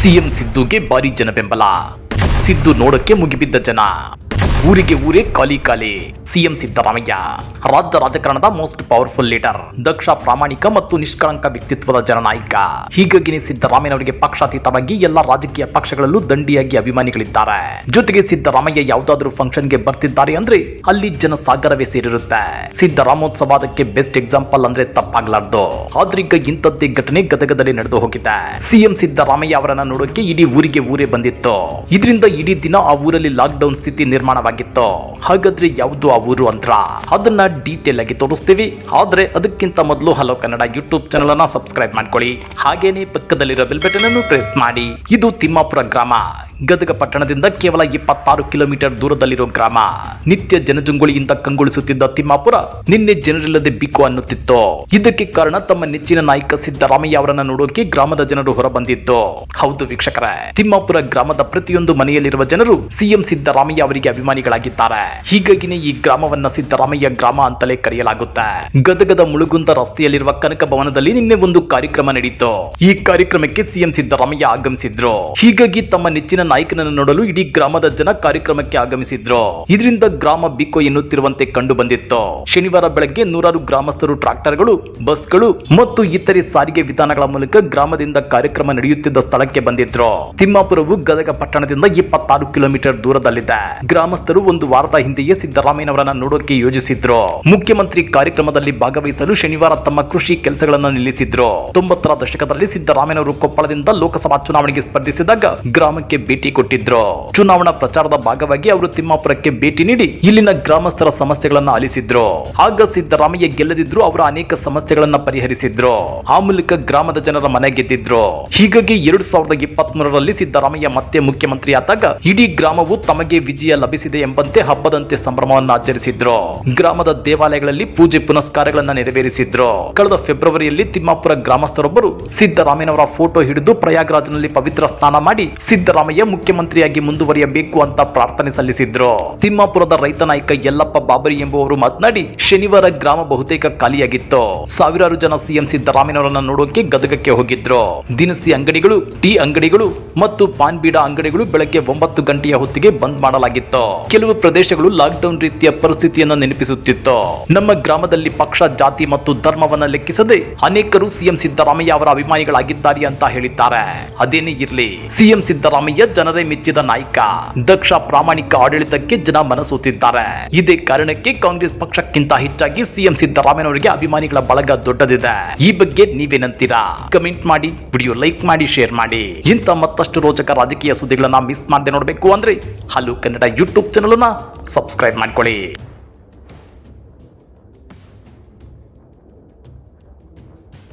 CM ಸಿದ್ದುಗೆ ಭಾರಿ ಜನ ಬೆಂಬಲ. ಸಿದ್ದು ನೋಡಕ್ಕೆ ಮುಗಿಬಿದ್ದ ಜನ. ಊರಿಗೆ ಊರೇ ಖಾಲಿ ಖಾಲಿ. ಸಿಎಂ ಸಿದ್ದರಾಮಯ್ಯ, ರಾಜ್ಯ ರಾಜಕಾರಣದ ಮೋಸ್ಟ್ ಪವರ್ಫುಲ್ ಲೀಡರ್, ದಕ್ಷ ಪ್ರಾಮಾಣಿಕ ಮತ್ತು ನಿಷ್ಕಳಂಕ ವ್ಯಕ್ತಿತ್ವದ ಜನನಾಯಕ. ಹೀಗಾಗಿ ಸಿದ್ದರಾಮಯ್ಯನವರಿಗೆ ಪಕ್ಷಾತೀತವಾಗಿ ಎಲ್ಲ ರಾಜಕೀಯ ಪಕ್ಷಗಳಲ್ಲೂ ದಂಡಿಯಾಗಿ ಅಭಿಮಾನಿಗಳಿದ್ದಾರೆ. ಜೊತೆಗೆ ಸಿದ್ದರಾಮಯ್ಯ ಯಾವುದಾದ್ರೂ ಫಂಕ್ಷನ್ಗೆ ಬರ್ತಿದ್ದಾರೆ ಅಂದ್ರೆ ಅಲ್ಲಿ ಜನ ಸಾಗರವೇ ಸೇರಿರುತ್ತೆ. ಸಿದ್ದರಾಮೋತ್ಸವ ಅದಕ್ಕೆ ಬೆಸ್ಟ್ ಎಕ್ಸಾಂಪಲ್ ಅಂದ್ರೆ ತಪ್ಪಾಗ್ಲಾರ್ದು. ಆದ್ರೀಗ ಇಂಥದ್ದೇ ಘಟನೆ ಗದಗದಲ್ಲಿ ನಡೆದು ಹೋಗಿದೆ. ಸಿಎಂ ಸಿದ್ದರಾಮಯ್ಯ ಅವರನ್ನ ನೋಡೋಕೆ ಇಡೀ ಊರಿಗೆ ಊರೇ ಬಂದಿತ್ತು. ಇದರಿಂದ ಇಡೀ ದಿನ ಆ ಊರಲ್ಲಿ ಲಾಕ್ ಡೌನ್ ಸ್ಥಿತಿ ನಿರ್ಮಾಣವಾಗಿತ್ತು ಹಾಗಾದ್ರೆ ಯಾವುದು ಆ ಊರು ಅಂತ ಅದನ್ನ ಡೀಟೇಲ್ ಆಗಿ ತೋರಿಸ್ತೀವಿ. ಆದ್ರೆ ಅದಕ್ಕಿಂತ ಮೊದಲು ಹಲೋ ಕನ್ನಡ ಯೂಟ್ಯೂಬ್ ಚಾನಲ್ ಅನ್ನ ಸಬ್ಸ್ಕ್ರೈಬ್ ಮಾಡ್ಕೊಳ್ಳಿ. ಹಾಗೇನೆ ಪಕ್ಕದಲ್ಲಿರೋ ಬೆಲ್ ಬಟನ್ ಅನ್ನು ಪ್ರೆಸ್ ಮಾಡಿ. ಇದು ತಿಮ್ಮಾಪುರ ಗ್ರಾಮ. ಗದಗ ಪಟ್ಟಣದಿಂದ ಕೇವಲ ಇಪ್ಪತ್ತಾರು ಕಿಲೋಮೀಟರ್ ದೂರದಲ್ಲಿರೋ ಗ್ರಾಮ. ನಿತ್ಯ ಜನಜಂಗುಳಿಯಿಂದ ಕಂಗೊಳಿಸುತ್ತಿದ್ದ ತಿಮ್ಮಾಪುರ ನಿನ್ನೆ ಜನರಿಲ್ಲದೆ ಬಿಕ್ಕು ಅನ್ನುತ್ತಿತ್ತು. ಇದಕ್ಕೆ ಕಾರಣ ತಮ್ಮ ನೆಚ್ಚಿನ ನಾಯಕ ಸಿದ್ದರಾಮಯ್ಯ ಅವರನ್ನ ನೋಡೋಕೆ ಗ್ರಾಮದ ಜನರು ಹೊರಬಂದಿದ್ದು. ಹೌದು ವೀಕ್ಷಕರೇ, ತಿಮ್ಮಾಪುರ ಗ್ರಾಮದ ಪ್ರತಿಯೊಂದು ಮನೆಯಲ್ಲಿರುವ ಜನರು ಸಿಎಂ ಸಿದ್ದರಾಮಯ್ಯ ಅವರಿಗೆ ಅಭಿಮಾನಿಗಳಾಗಿದ್ದಾರೆ. ಹೀಗಾಗಿನೇ ಈ ಗ್ರಾಮವನ್ನ ಸಿದ್ದರಾಮಯ್ಯ ಗ್ರಾಮ ಅಂತಲೇ ಕರೆಯಲಾಗುತ್ತೆ. ಗದಗದ ಮುಳುಗುಂದ ರಸ್ತೆಯಲ್ಲಿರುವ ಕನಕ ಭವನದಲ್ಲಿ ನಿನ್ನೆ ಒಂದು ಕಾರ್ಯಕ್ರಮ ನಡೆಯಿತು ಈ ಕಾರ್ಯಕ್ರಮಕ್ಕೆ ಸಿಎಂ ಸಿದ್ದರಾಮಯ್ಯ ಆಗಮಿಸಿದ್ರು. ಹೀಗಾಗಿ ತಮ್ಮ ನೆಚ್ಚಿನ ನಾಯಕನನ್ನು ನೋಡಲು ಇಡೀ ಗ್ರಾಮದ ಜನ ಕಾರ್ಯಕ್ರಮಕ್ಕೆ ಆಗಮಿಸಿದ್ರು. ಇದರಿಂದ ಗ್ರಾಮ ಬಿಕೋ ಎನ್ನುತ್ತಿರುವಂತೆ ಕಂಡು ಬಂದಿತ್ತು. ಶನಿವಾರ ಬೆಳಗ್ಗೆ ನೂರಾರು ಗ್ರಾಮಸ್ಥರು, ಟ್ರಾಕ್ಟರ್ಗಳು, ಬಸ್ಗಳು ಮತ್ತು ಇತರೆ ಸಾರಿಗೆ ವಿಧಾನಗಳ ಮೂಲಕ ಗ್ರಾಮದಿಂದ ಕಾರ್ಯಕ್ರಮ ನಡೆಯುತ್ತಿದ್ದ ಸ್ಥಳಕ್ಕೆ ಬಂದಿದ್ರು. ತಿಮ್ಮಾಪುರವು ಗದಗ ಪಟ್ಟಣದಿಂದ ಇಪ್ಪತ್ತಾರು ಕಿಲೋಮೀಟರ್ ದೂರದಲ್ಲಿದೆ. ಗ್ರಾಮಸ್ಥರು ಒಂದು ವಾರದ ಹಿಂದೆಯೇ ಸಿದ್ದರಾಮಯ್ಯನವರನ್ನ ನೋಡೋಕೆ ಯೋಜಿಸಿದ್ರು. ಮುಖ್ಯಮಂತ್ರಿ ಕಾರ್ಯಕ್ರಮದಲ್ಲಿ ಭಾಗವಹಿಸಲು ಶನಿವಾರ ತಮ್ಮ ಕೃಷಿ ಕೆಲಸಗಳನ್ನು ನಿಲ್ಲಿಸಿದ್ರು. ತೊಂಬತ್ತರ ದಶಕದಲ್ಲಿ ಸಿದ್ದರಾಮಯ್ಯನವರು ಕೊಪ್ಪಳದಿಂದ ಲೋಕಸಭಾ ಚುನಾವಣೆಗೆ ಸ್ಪರ್ಧಿಸಿದಾಗ ಗ್ರಾಮಕ್ಕೆ ಕೊಟ್ಟಿದ್ರು? ಚುನಾವಣಾ ಪ್ರಚಾರದ ಭಾಗವಾಗಿ ಅವರು ತಿಮ್ಮಾಪುರಕ್ಕೆ ಭೇಟಿ ನೀಡಿ ಇಲ್ಲಿನ ಗ್ರಾಮಸ್ಥರ ಸಮಸ್ಯೆಗಳನ್ನ ಆಲಿಸಿದ್ರು ಆಗ ಸಿದ್ದರಾಮಯ್ಯ ಗೆಲ್ಲದಿದ್ರು ಅವರ ಅನೇಕ ಸಮಸ್ಯೆಗಳನ್ನ ಪರಿಹರಿಸಿದ್ರು? ಆ ಮೂಲಕ ಗ್ರಾಮದ ಜನರ ಮನೆ ಗೆದ್ದಿದ್ರು? ಹೀಗಾಗಿ ಎರಡ್ ಸಾವಿರದ ಇಪ್ಪತ್ತ್ ಮೂರರಲ್ಲಿ ಸಿದ್ದರಾಮಯ್ಯ ಮತ್ತೆ ಮುಖ್ಯಮಂತ್ರಿ ಆದಾಗ ಇಡೀ ಗ್ರಾಮವು ತಮಗೆ ವಿಜಯ ಲಭಿಸಿದೆ ಎಂಬಂತೆ ಹಬ್ಬದಂತೆ ಸಂಭ್ರಮವನ್ನು ಆಚರಿಸಿದ್ರು? ಗ್ರಾಮದ ದೇವಾಲಯಗಳಲ್ಲಿ ಪೂಜೆ ಪುನಸ್ಕಾರಗಳನ್ನ ನೆರವೇರಿಸಿದ್ರು? ಕಳೆದ ಫೆಬ್ರವರಿಯಲ್ಲಿ ತಿಮ್ಮಾಪುರ ಗ್ರಾಮಸ್ಥರೊಬ್ಬರು ಸಿದ್ದರಾಮಯ್ಯನವರ ಫೋಟೋ ಹಿಡಿದು ಪ್ರಯಾಗ್ರಾಜ್ನಲ್ಲಿ ಪವಿತ್ರ ಸ್ನಾನ ಮಾಡಿ ಸಿದ್ದರಾಮಯ್ಯ ಮುಖ್ಯಮಂತ್ರಿಯಾಗಿ ಮುಂದುವರಿಯಬೇಕು ಅಂತ ಪ್ರಾರ್ಥನೆ ಸಲ್ಲಿಸಿದ್ರು. ತಿಮ್ಮಾಪುರದ ರೈತ ನಾಯಕ ಯಲ್ಲಪ್ಪ ಬಾಬರಿ ಎಂಬುವರು ಮಾತನಾಡಿ, ಶನಿವಾರ ಗ್ರಾಮ ಬಹುತೇಕ ಖಾಲಿಯಾಗಿತ್ತು. ಸಾವಿರಾರು ಜನ ಸಿಎಂ ಸಿದ್ದರಾಮಯ್ಯನವರನ್ನ ನೋಡೋಕೆ ಗದಗಕ್ಕೆ ಹೋಗಿದ್ರು. ದಿನಸಿ ಅಂಗಡಿಗಳು, ಟೀ ಅಂಗಡಿಗಳು ಮತ್ತು ಪಾನ್ ಬೀಡ ಅಂಗಡಿಗಳು ಬೆಳಗ್ಗೆ ಒಂಬತ್ತು ಗಂಟೆಯ ಹೊತ್ತಿಗೆ ಬಂದ್ ಮಾಡಲಾಗಿತ್ತು. ಕೆಲವು ಪ್ರದೇಶಗಳು ಲಾಕ್ ಡೌನ್ ರೀತಿಯ ಪರಿಸ್ಥಿತಿಯನ್ನ ನೆನಪಿಸುತ್ತಿತ್ತು. ನಮ್ಮ ಗ್ರಾಮದಲ್ಲಿ ಪಕ್ಷ, ಜಾತಿ ಮತ್ತು ಧರ್ಮವನ್ನ ಲೆಕ್ಕಿಸದೆ ಅನೇಕರು ಸಿಎಂ ಸಿದ್ದರಾಮಯ್ಯ ಅವರ ಅಭಿಮಾನಿಗಳಾಗಿದ್ದಾರೆ ಅಂತ ಹೇಳಿದ್ದಾರೆ. ಅದೇನೇ ಇರಲಿ, ಸಿಎಂ ಸಿದ್ದರಾಮಯ್ಯ ಜನರೇ ಮೆಚ್ಚಿದ ನಾಯಕ. ದಕ್ಷ ಪ್ರಾಮಾಣಿಕ ಆಡಳಿತಕ್ಕೆ ಜನ ಮನಸೂತಿದ್ದಾರೆ. ಇದೇ ಕಾರಣಕ್ಕೆ ಕಾಂಗ್ರೆಸ್ ಪಕ್ಷಕ್ಕಿಂತ ಹೆಚ್ಚಾಗಿ ಸಿಎಂ ಸಿದ್ದರಾಮಯ್ಯನವರಿಗೆ ಅಭಿಮಾನಿಗಳ ಬಳಗ ದೊಡ್ಡದಿದೆ. ಈ ಬಗ್ಗೆ ನೀವೇನಂತೀರಾ ಕಮೆಂಟ್ ಮಾಡಿ, ವಿಡಿಯೋ ಲೈಕ್ ಮಾಡಿ, ಶೇರ್ ಮಾಡಿ. ಇಂಥ ಮತ್ತಷ್ಟು ರೋಚಕ ರಾಜಕೀಯ ಸುದ್ದಿಗಳನ್ನ ಮಿಸ್ ಮಾಡದೆ ನೋಡಬೇಕು ಅಂದ್ರೆ hello Kannada YouTube channel subscribe ಮಾಡ್ಕೊಳ್ಳಿ.